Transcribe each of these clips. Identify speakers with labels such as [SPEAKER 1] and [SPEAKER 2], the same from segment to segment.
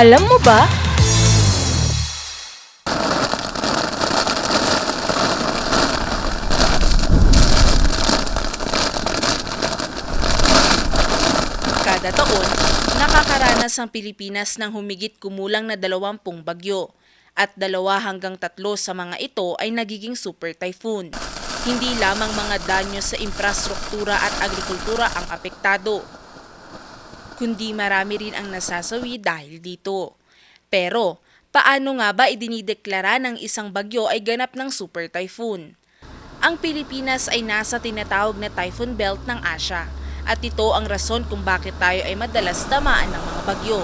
[SPEAKER 1] Alam mo ba?
[SPEAKER 2] Kada taon, nakakaranas ang Pilipinas ng humigit kumulang na dalawampung bagyo at dalawa hanggang tatlo sa mga ito ay nagiging super typhoon. Hindi lamang mga danyo sa infrastruktura at agrikultura ang apektado, kundi marami rin ang nasasawi dahil dito. Pero, paano nga ba idinideklara ng isang bagyo ay ganap ng super typhoon? Ang Pilipinas ay nasa tinatawag na typhoon belt ng Asia at ito ang rason kung bakit tayo ay madalas tamaan ng mga bagyo.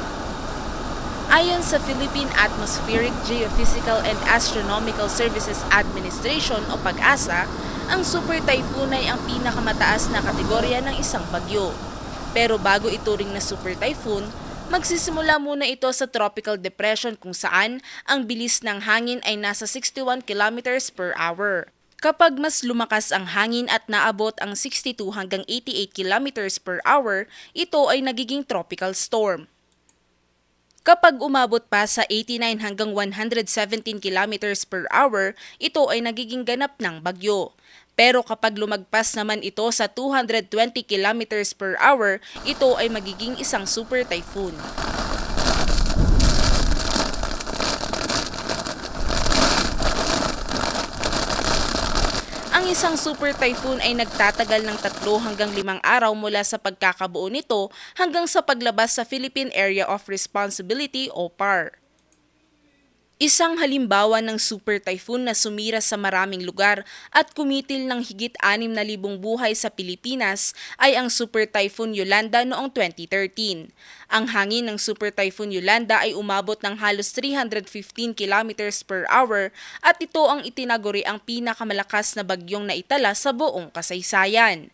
[SPEAKER 2] Ayon sa Philippine Atmospheric Geophysical and Astronomical Services Administration o PAGASA, ang super typhoon ay ang pinakamataas na kategorya ng isang bagyo. Pero bago ituring na super typhoon, magsisimula muna ito sa tropical depression kung saan ang bilis ng hangin ay nasa 61 kilometers per hour. Kapag mas lumakas ang hangin at naabot ang 62 hanggang 88 kilometers per hour, ito ay nagiging tropical storm. Kapag umabot pa sa 89 hanggang 117 kilometers per hour, ito ay nagiging ganap ng bagyo. Pero kapag lumagpas naman ito sa 220 kilometers per hour, ito ay magiging isang super typhoon. Ang isang super typhoon ay nagtatagal ng tatlo hanggang limang araw mula sa pagkakabuo nito hanggang sa paglabas sa Philippine Area of Responsibility o PAR. Isang halimbawa ng super typhoon na sumira sa maraming lugar at kumitil ng higit 6,000 buhay sa Pilipinas ay ang Super Typhoon Yolanda noong 2013. Ang hangin ng Super Typhoon Yolanda ay umabot ng halos 315 kilometers per hour at ito ang itinaguri ang pinakamalakas na bagyong naitala sa buong kasaysayan.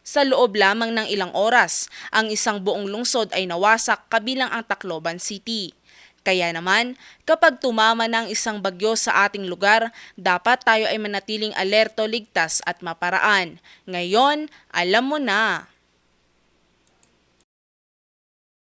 [SPEAKER 2] Sa loob lamang ng ilang oras, ang isang buong lungsod ay nawasak kabilang ang Tacloban City. Kaya naman, kapag tumama ng isang bagyo sa ating lugar, dapat tayo ay manatiling alerto, ligtas at maparaan. Ngayon, alam mo na.